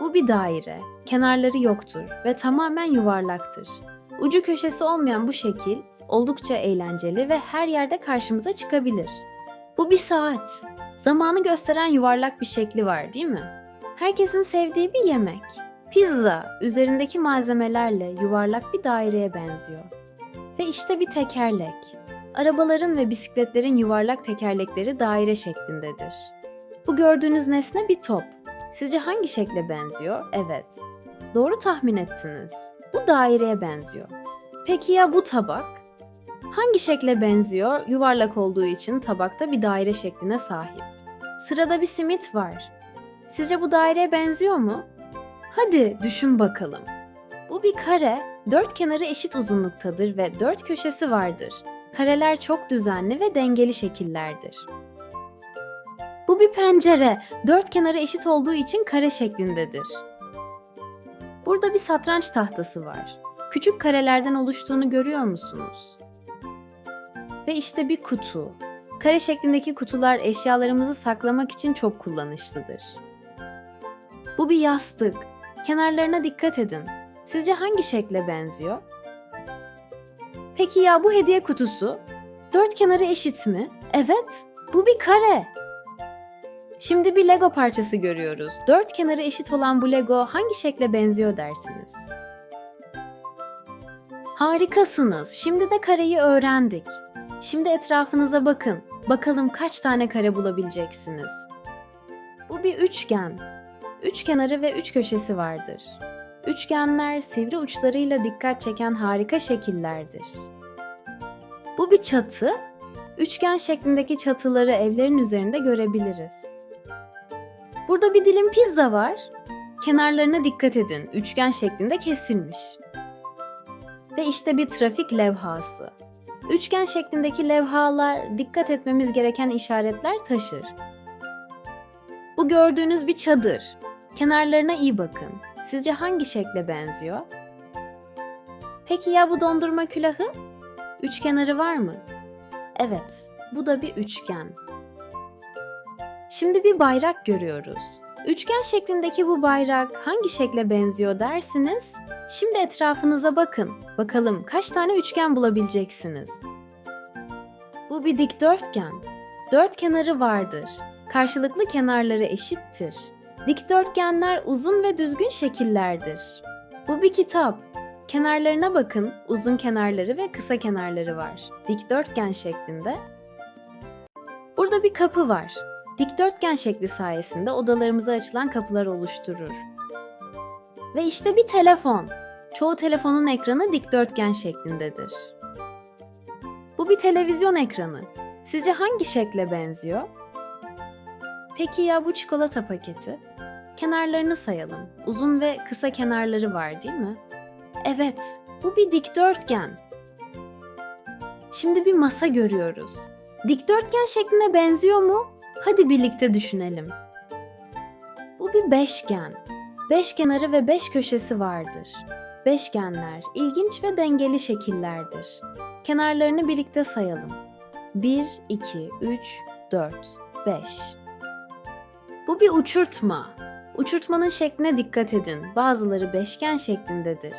Bu bir daire. Kenarları yoktur ve tamamen yuvarlaktır. Ucu köşesi olmayan bu şekil oldukça eğlenceli ve her yerde karşımıza çıkabilir. Bu bir saat. Zamanı gösteren yuvarlak bir şekli var değil mi? Herkesin sevdiği bir yemek. Pizza üzerindeki malzemelerle yuvarlak bir daireye benziyor. Ve işte bir tekerlek. Arabaların ve bisikletlerin yuvarlak tekerlekleri daire şeklindedir. Bu gördüğünüz nesne bir top. Sizce hangi şekle benziyor? Evet. Doğru tahmin ettiniz. Bu daireye benziyor. Peki ya bu tabak? Hangi şekle benziyor? Yuvarlak olduğu için tabakta bir daire şekline sahip. Sırada bir simit var. Sizce bu daireye benziyor mu? Hadi düşün bakalım. Bu bir kare, dört kenarı eşit uzunluktadır ve dört köşesi vardır. Kareler çok düzenli ve dengeli şekillerdir. Bu bir pencere, dört kenarı eşit olduğu için kare şeklindedir. Burada bir satranç tahtası var. Küçük karelerden oluştuğunu görüyor musunuz? Ve işte bir kutu. Kare şeklindeki kutular eşyalarımızı saklamak için çok kullanışlıdır. Bu bir yastık. Kenarlarına dikkat edin. Sizce hangi şekle benziyor? Peki ya bu hediye kutusu? Dört kenarı eşit mi? Evet, bu bir kare. Şimdi bir Lego parçası görüyoruz. Dört kenarı eşit olan bu Lego hangi şekle benziyor dersiniz? Harikasınız. Şimdi de kareyi öğrendik. Şimdi etrafınıza bakın. Bakalım kaç tane kare bulabileceksiniz. Bu bir üçgen. Üç kenarı ve üç köşesi vardır. Üçgenler sivri uçlarıyla dikkat çeken harika şekillerdir. Bu bir çatı. Üçgen şeklindeki çatıları evlerin üzerinde görebiliriz. Burada bir dilim pizza var. Kenarlarına dikkat edin. Üçgen şeklinde kesilmiş. Ve işte bir trafik levhası. Üçgen şeklindeki levhalar dikkat etmemiz gereken işaretler taşır. Bu gördüğünüz bir çadır. Kenarlarına iyi bakın. Sizce hangi şekle benziyor? Peki ya bu dondurma külahı? Üç kenarı var mı? Evet, bu da bir üçgen. Şimdi bir bayrak görüyoruz. Üçgen şeklindeki bu bayrak hangi şekle benziyor dersiniz? Şimdi etrafınıza bakın. Bakalım kaç tane üçgen bulabileceksiniz. Bu bir dikdörtgen. Dört kenarı vardır. Karşılıklı kenarları eşittir. Dikdörtgenler uzun ve düzgün şekillerdir. Bu bir kitap. Kenarlarına bakın. Uzun kenarları ve kısa kenarları var. Dikdörtgen şeklinde. Burada bir kapı var. Dikdörtgen şekli sayesinde odalarımıza açılan kapılar oluşturur. Ve işte bir telefon. Çoğu telefonun ekranı dikdörtgen şeklindedir. Bu bir televizyon ekranı. Sizce hangi şekle benziyor? Peki ya bu çikolata paketi? Kenarlarını sayalım. Uzun ve kısa kenarları var değil mi? Evet, bu bir dikdörtgen. Şimdi bir masa görüyoruz. Dikdörtgen şekline benziyor mu? Hadi birlikte düşünelim. Bu bir beşgen. Beş kenarı ve beş köşesi vardır. Beşgenler ilginç ve dengeli şekillerdir. Kenarlarını birlikte sayalım. 1, 2, 3, 4, 5. Bu bir uçurtma. Uçurtmanın şekline dikkat edin. Bazıları beşgen şeklindedir.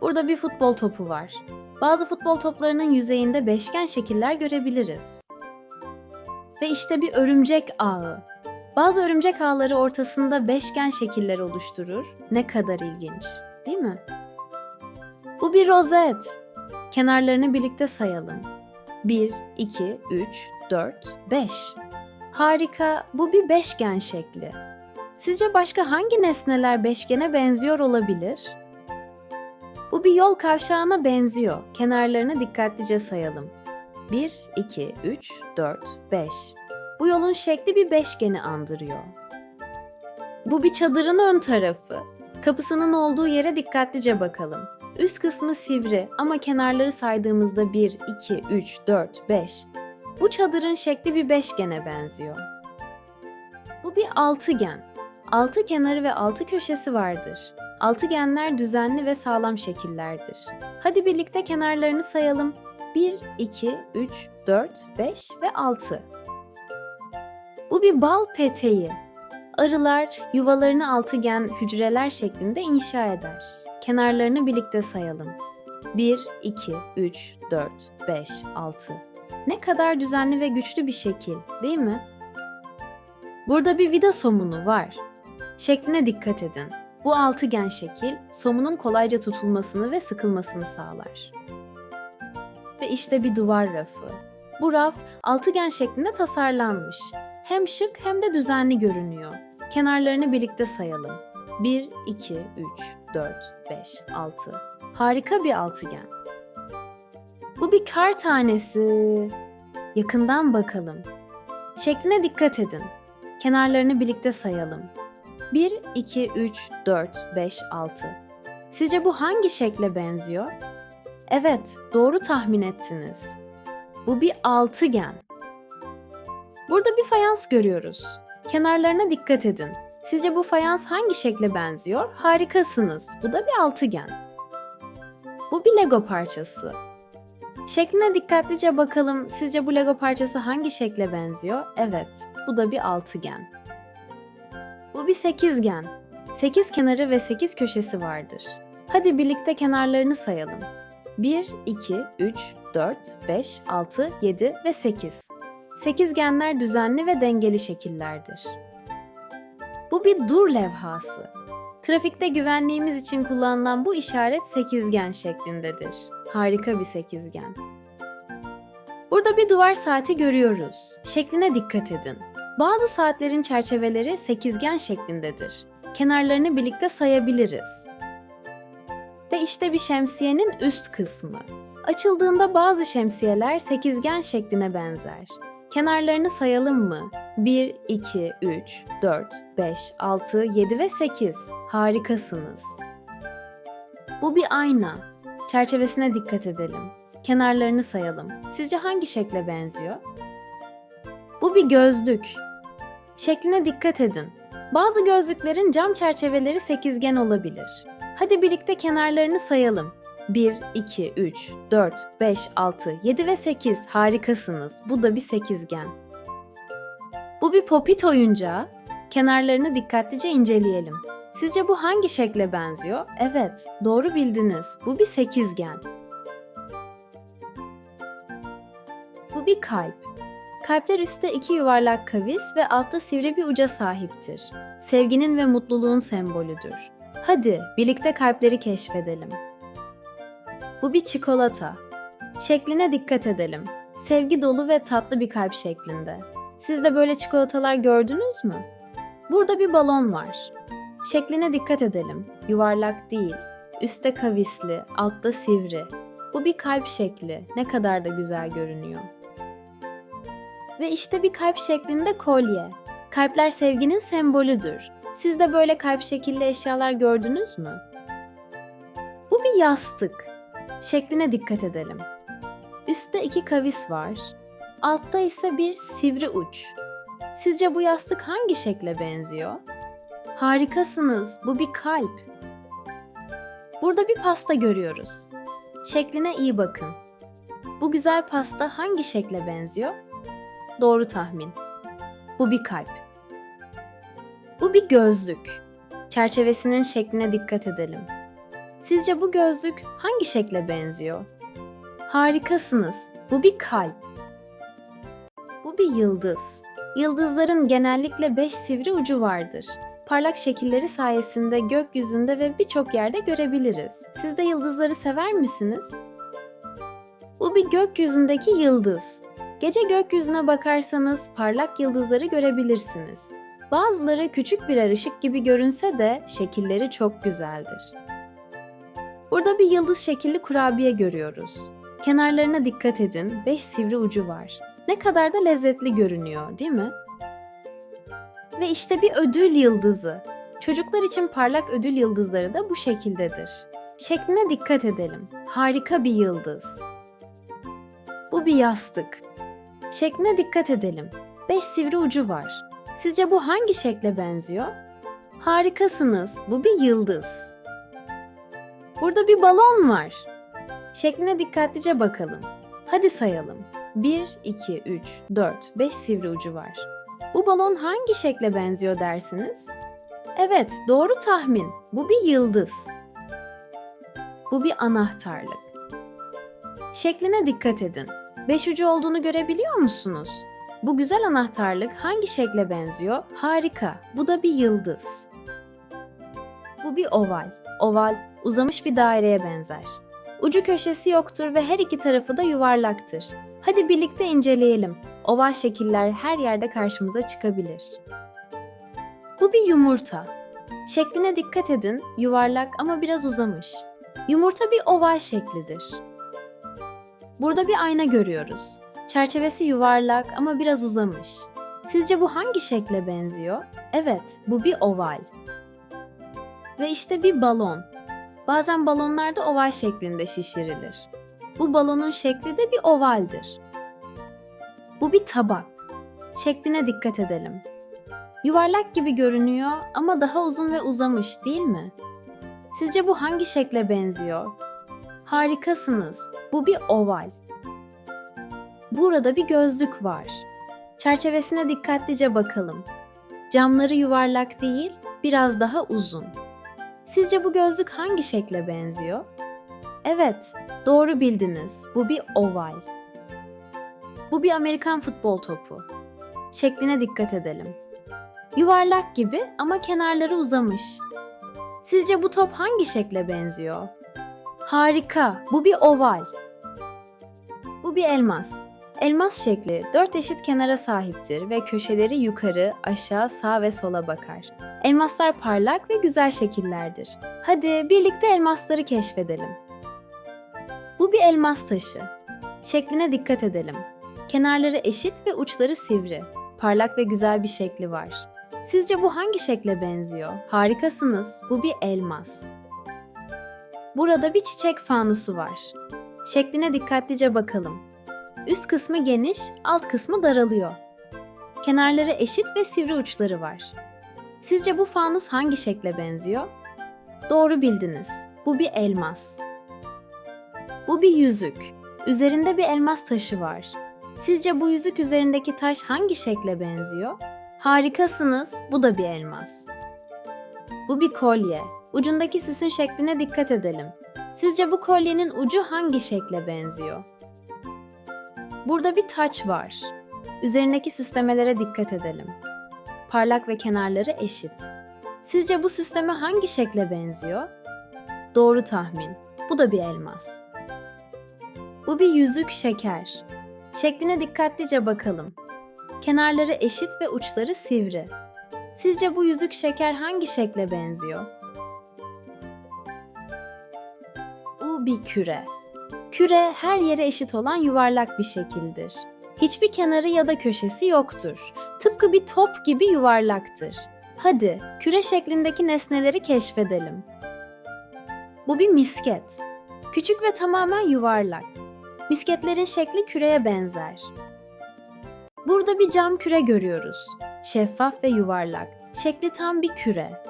Burada bir futbol topu var. Bazı futbol toplarının yüzeyinde beşgen şekiller görebiliriz. Ve işte bir örümcek ağı. Bazı örümcek ağları ortasında beşgen şekiller oluşturur. Ne kadar ilginç, değil mi? Bu bir rozet. Kenarlarını birlikte sayalım. 1, 2, 3, 4, 5. Harika, bu bir beşgen şekli. Sizce başka hangi nesneler beşgene benziyor olabilir? Bu bir yol kavşağına benziyor. Kenarlarını dikkatlice sayalım. 1, 2, 3, 4, 5. Bu yolun şekli bir beşgeni andırıyor. Bu bir çadırın ön tarafı. Kapısının olduğu yere dikkatlice bakalım. Üst kısmı sivri ama kenarları saydığımızda 1, 2, 3, 4, 5. Bu çadırın şekli bir beşgene benziyor. Bu bir altıgen. Altı kenarı ve altı köşesi vardır. Altıgenler düzenli ve sağlam şekillerdir. Hadi birlikte kenarlarını sayalım. 1, 2, 3, 4, 5 ve 6. Bu bir bal peteği. Arılar yuvalarını altıgen hücreler şeklinde inşa eder. Kenarlarını birlikte sayalım. 1, 2, 3, 4, 5, 6. Ne kadar düzenli ve güçlü bir şekil, değil mi? Burada bir vida somunu var. Şekline dikkat edin. Bu altıgen şekil somunun kolayca tutulmasını ve sıkılmasını sağlar. Ve işte bir duvar rafı. Bu raf altıgen şeklinde tasarlanmış. Hem şık hem de düzenli görünüyor. Kenarlarını birlikte sayalım. 1, 2, 3, 4, 5, 6. Harika bir altıgen. Bu bir kar tanesi. Yakından bakalım. Şekline dikkat edin. Kenarlarını birlikte sayalım. 1, 2, 3, 4, 5, 6. Sizce bu hangi şekle benziyor? Evet, doğru tahmin ettiniz. Bu bir altıgen. Burada bir fayans görüyoruz. Kenarlarına dikkat edin. Sizce bu fayans hangi şekle benziyor? Harikasınız. Bu da bir altıgen. Bu bir Lego parçası. Şekline dikkatlice bakalım. Sizce bu Lego parçası hangi şekle benziyor? Evet, bu da bir altıgen. Bu bir sekizgen. Sekiz kenarı ve sekiz köşesi vardır. Hadi birlikte kenarlarını sayalım. 1, 2, 3, 4, 5, 6, 7 ve 8. Sekizgenler düzenli ve dengeli şekillerdir. Bu bir dur levhası. Trafikte güvenliğimiz için kullanılan bu işaret sekizgen şeklindedir. Harika bir sekizgen. Burada bir duvar saati görüyoruz. Şekline dikkat edin. Bazı saatlerin çerçeveleri sekizgen şeklindedir. Kenarlarını birlikte sayabiliriz. Ve işte bir şemsiyenin üst kısmı. Açıldığında bazı şemsiyeler sekizgen şekline benzer. Kenarlarını sayalım mı? 1, 2, 3, 4, 5, 6, 7 ve 8. Harikasınız. Bu bir ayna. Çerçevesine dikkat edelim. Kenarlarını sayalım. Sizce hangi şekle benziyor? Bu bir gözlük. Şekline dikkat edin. Bazı gözlüklerin cam çerçeveleri sekizgen olabilir. Hadi birlikte kenarlarını sayalım. 1, 2, 3, 4, 5, 6, 7 ve 8. Harikasınız. Bu da bir sekizgen. Bu bir popit oyuncağı. Kenarlarını dikkatlice inceleyelim. Sizce bu hangi şekle benziyor? Evet, doğru bildiniz. Bu bir sekizgen. Bu bir kalp. Kalpler üstte iki yuvarlak kavis ve altta sivri bir uca sahiptir. Sevginin ve mutluluğun sembolüdür. Hadi birlikte kalpleri keşfedelim. Bu bir çikolata. Şekline dikkat edelim. Sevgi dolu ve tatlı bir kalp şeklinde. Siz de böyle çikolatalar gördünüz mü? Burada bir balon var. Şekline dikkat edelim. Yuvarlak değil. Üste kavisli, altta sivri. Bu bir kalp şekli. Ne kadar da güzel görünüyor. Ve işte bir kalp şeklinde kolye. Kalpler sevginin sembolüdür. Siz de böyle kalp şekilli eşyalar gördünüz mü? Bu bir yastık. Şekline dikkat edelim. Üstte iki kavis var. Altta ise bir sivri uç. Sizce bu yastık hangi şekle benziyor? Harikasınız. Bu bir kalp. Burada bir pasta görüyoruz. Şekline iyi bakın. Bu güzel pasta hangi şekle benziyor? Doğru tahmin. Bu bir kalp. Bir gözlük. Çerçevesinin şekline dikkat edelim. Sizce bu gözlük hangi şekle benziyor? Harikasınız. Bu bir kalp. Bu bir yıldız. Yıldızların genellikle beş sivri ucu vardır. Parlak şekilleri sayesinde gökyüzünde ve birçok yerde görebiliriz. Siz de yıldızları sever misiniz? Bu bir gökyüzündeki yıldız. Gece gökyüzüne bakarsanız parlak yıldızları görebilirsiniz. Bazıları küçük birer ışık gibi görünse de şekilleri çok güzeldir. Burada bir yıldız şekilli kurabiye görüyoruz. Kenarlarına dikkat edin, 5 sivri ucu var. Ne kadar da lezzetli görünüyor, değil mi? Ve işte bir ödül yıldızı. Çocuklar için parlak ödül yıldızları da bu şekildedir. Şekline dikkat edelim. Harika bir yıldız. Bu bir yastık. Şekline dikkat edelim. 5 sivri ucu var. Sizce bu hangi şekle benziyor? Harikasınız. Bu bir yıldız. Burada bir balon var. Şekline dikkatlice bakalım. Hadi sayalım. 1, 2, 3, 4, 5 sivri ucu var. Bu balon hangi şekle benziyor dersiniz? Evet, doğru tahmin. Bu bir yıldız. Bu bir anahtarlık. Şekline dikkat edin. Beş ucu olduğunu görebiliyor musunuz? Bu güzel anahtarlık hangi şekle benziyor? Harika. Bu da bir yıldız. Bu bir oval. Oval uzamış bir daireye benzer. Ucu köşesi yoktur ve her iki tarafı da yuvarlaktır. Hadi birlikte inceleyelim. Oval şekiller her yerde karşımıza çıkabilir. Bu bir yumurta. Şekline dikkat edin, yuvarlak ama biraz uzamış. Yumurta bir oval şeklidir. Burada bir ayna görüyoruz. Çerçevesi yuvarlak ama biraz uzamış. Sizce bu hangi şekle benziyor? Evet, bu bir oval. Ve işte bir balon. Bazen balonlar da oval şeklinde şişirilir. Bu balonun şekli de bir ovaldir. Bu bir tabak. Şekline dikkat edelim. Yuvarlak gibi görünüyor ama daha uzun ve uzamış değil mi? Sizce bu hangi şekle benziyor? Harikasınız. Bu bir oval. Burada bir gözlük var. Çerçevesine dikkatlice bakalım. Camları yuvarlak değil, biraz daha uzun. Sizce bu gözlük hangi şekle benziyor? Evet, doğru bildiniz. Bu bir oval. Bu bir Amerikan futbol topu. Şekline dikkat edelim. Yuvarlak gibi ama kenarları uzamış. Sizce bu top hangi şekle benziyor? Harika, bu bir oval. Bu bir elmas. Elmas şekli dört eşit kenara sahiptir ve köşeleri yukarı, aşağı, sağ ve sola bakar. Elmaslar parlak ve güzel şekillerdir. Hadi birlikte elmasları keşfedelim. Bu bir elmas taşı. Şekline dikkat edelim. Kenarları eşit ve uçları sivri. Parlak ve güzel bir şekli var. Sizce bu hangi şekle benziyor? Harikasınız. Bu bir elmas. Burada bir çiçek fanusu var. Şekline dikkatlice bakalım. Üst kısmı geniş, alt kısmı daralıyor. Kenarları eşit ve sivri uçları var. Sizce bu fanus hangi şekle benziyor? Doğru bildiniz. Bu bir elmas. Bu bir yüzük. Üzerinde bir elmas taşı var. Sizce bu yüzük üzerindeki taş hangi şekle benziyor? Harikasınız. Bu da bir elmas. Bu bir kolye. Ucundaki süsün şekline dikkat edelim. Sizce bu kolyenin ucu hangi şekle benziyor? Burada bir taç var. Üzerindeki süslemelere dikkat edelim. Parlak ve kenarları eşit. Sizce bu süsleme hangi şekle benziyor? Doğru tahmin. Bu da bir elmas. Bu bir yüzük şeker. Şekline dikkatlice bakalım. Kenarları eşit ve uçları sivri. Sizce bu yüzük şeker hangi şekle benziyor? Bu bir küre. Küre her yere eşit olan yuvarlak bir şekildir. Hiçbir kenarı ya da köşesi yoktur. Tıpkı bir top gibi yuvarlaktır. Hadi küre şeklindeki nesneleri keşfedelim. Bu bir misket. Küçük ve tamamen yuvarlak. Misketlerin şekli küreye benzer. Burada bir cam küre görüyoruz. Şeffaf ve yuvarlak. Şekli tam bir küre.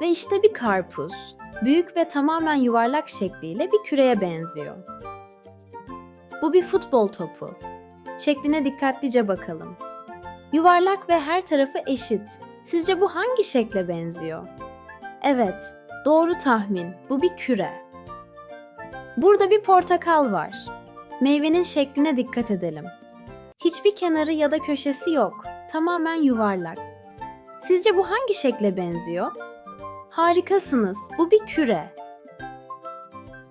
Ve işte bir karpuz. Büyük ve tamamen yuvarlak şekliyle bir küreye benziyor. Bu bir futbol topu. Şekline dikkatlice bakalım. Yuvarlak ve her tarafı eşit. Sizce bu hangi şekle benziyor? Evet, doğru tahmin. Bu bir küre. Burada bir portakal var. Meyvenin şekline dikkat edelim. Hiçbir kenarı ya da köşesi yok. Tamamen yuvarlak. Sizce bu hangi şekle benziyor? Harikasınız. Bu bir küre.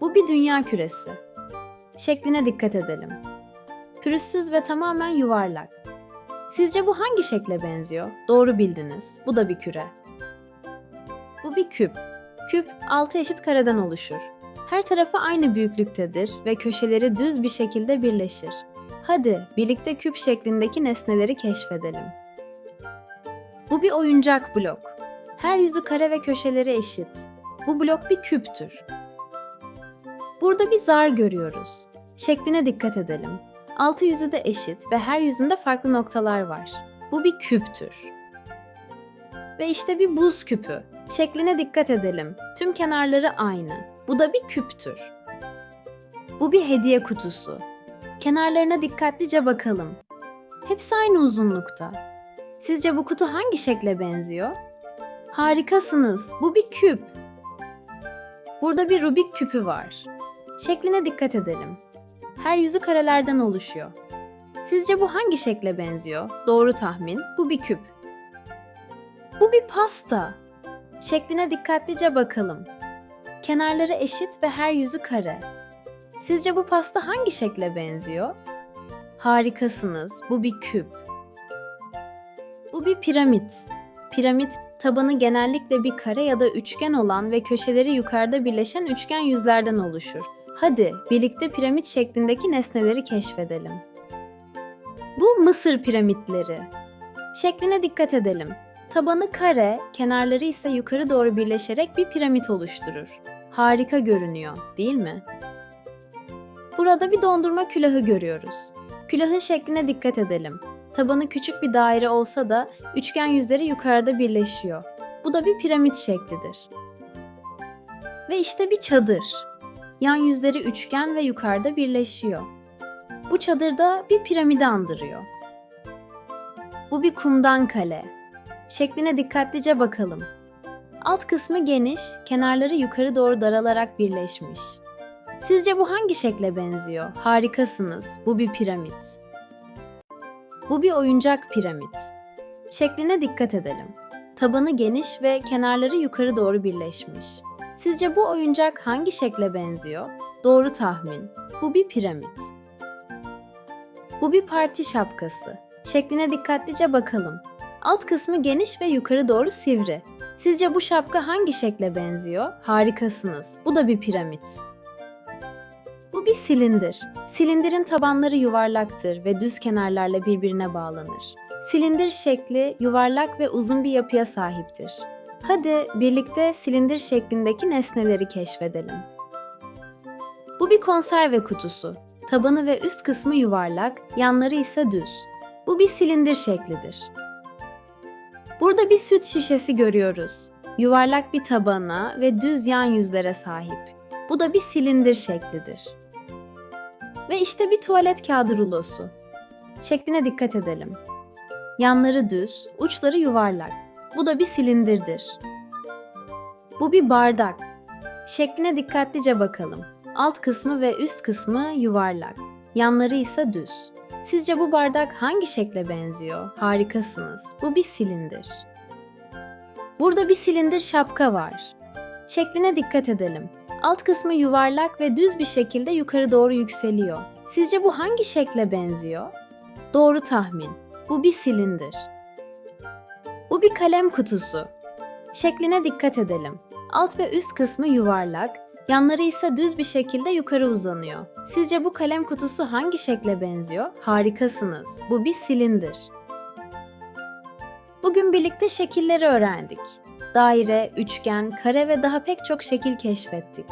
Bu bir dünya küresi. Şekline dikkat edelim. Pürüzsüz ve tamamen yuvarlak. Sizce bu hangi şekle benziyor? Doğru bildiniz. Bu da bir küre. Bu bir küp. Küp altı eşit kareden oluşur. Her tarafı aynı büyüklüktedir ve köşeleri düz bir şekilde birleşir. Hadi birlikte küp şeklindeki nesneleri keşfedelim. Bu bir oyuncak blok. Her yüzü kare ve köşeleri eşit. Bu blok bir küptür. Burada bir zar görüyoruz. Şekline dikkat edelim. Altı yüzü de eşit ve her yüzünde farklı noktalar var. Bu bir küptür. Ve işte bir buz küpü. Şekline dikkat edelim. Tüm kenarları aynı. Bu da bir küptür. Bu bir hediye kutusu. Kenarlarına dikkatlice bakalım. Hepsi aynı uzunlukta. Sizce bu kutu hangi şekle benziyor? Harikasınız. Bu bir küp. Burada bir Rubik küpü var. Şekline dikkat edelim. Her yüzü karelerden oluşuyor. Sizce bu hangi şekle benziyor? Doğru tahmin. Bu bir küp. Bu bir pasta. Şekline dikkatlice bakalım. Kenarları eşit ve her yüzü kare. Sizce bu pasta hangi şekle benziyor? Harikasınız. Bu bir küp. Bu bir piramit. Piramit tabanı genellikle bir kare ya da üçgen olan ve köşeleri yukarıda birleşen üçgen yüzlerden oluşur. Hadi birlikte piramit şeklindeki nesneleri keşfedelim. Bu Mısır piramitleri. Şekline dikkat edelim. Tabanı kare, kenarları ise yukarı doğru birleşerek bir piramit oluşturur. Harika görünüyor, değil mi? Burada bir dondurma külahı görüyoruz. Külahın şekline dikkat edelim. Tabanı küçük bir daire olsa da üçgen yüzleri yukarıda birleşiyor. Bu da bir piramit şeklidir. Ve işte bir çadır. Yan yüzleri üçgen ve yukarıda birleşiyor. Bu çadır da bir piramidi andırıyor. Bu bir kumdan kale. Şekline dikkatlice bakalım. Alt kısmı geniş, kenarları yukarı doğru daralarak birleşmiş. Sizce bu hangi şekle benziyor? Harikasınız. Bu bir piramit. Bu bir oyuncak piramit. Şekline dikkat edelim. Tabanı geniş ve kenarları yukarı doğru birleşmiş. Sizce bu oyuncak hangi şekle benziyor? Doğru tahmin. Bu bir piramit. Bu bir parti şapkası. Şekline dikkatlice bakalım. Alt kısmı geniş ve yukarı doğru sivri. Sizce bu şapka hangi şekle benziyor? Harikasınız. Bu da bir piramit. Bu bir silindir. Silindirin tabanları yuvarlaktır ve düz kenarlarla birbirine bağlanır. Silindir şekli yuvarlak ve uzun bir yapıya sahiptir. Hadi birlikte silindir şeklindeki nesneleri keşfedelim. Bu bir konserve kutusu. Tabanı ve üst kısmı yuvarlak, yanları ise düz. Bu bir silindir şeklidir. Burada bir süt şişesi görüyoruz. Yuvarlak bir tabana ve düz yan yüzlere sahip. Bu da bir silindir şeklidir. Ve işte bir tuvalet kağıdı rulosu. Şekline dikkat edelim. Yanları düz, uçları yuvarlak. Bu da bir silindirdir. Bu bir bardak. Şekline dikkatlice bakalım. Alt kısmı ve üst kısmı yuvarlak. Yanları ise düz. Sizce bu bardak hangi şekle benziyor? Harikasınız. Bu bir silindir. Burada bir silindir şapka var. Şekline dikkat edelim. Alt kısmı yuvarlak ve düz bir şekilde yukarı doğru yükseliyor. Sizce bu hangi şekle benziyor? Doğru tahmin. Bu bir silindir. Bu bir kalem kutusu. Şekline dikkat edelim. Alt ve üst kısmı yuvarlak, yanları ise düz bir şekilde yukarı uzanıyor. Sizce bu kalem kutusu hangi şekle benziyor? Harikasınız. Bu bir silindir. Bugün birlikte şekilleri öğrendik. Daire, üçgen, kare ve daha pek çok şekil keşfettik.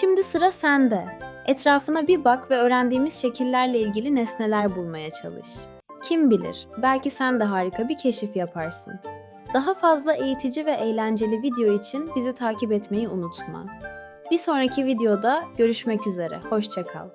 Şimdi sıra sende. Etrafına bir bak ve öğrendiğimiz şekillerle ilgili nesneler bulmaya çalış. Kim bilir, belki sen de harika bir keşif yaparsın. Daha fazla eğitici ve eğlenceli video için bizi takip etmeyi unutma. Bir sonraki videoda görüşmek üzere. Hoşçakal.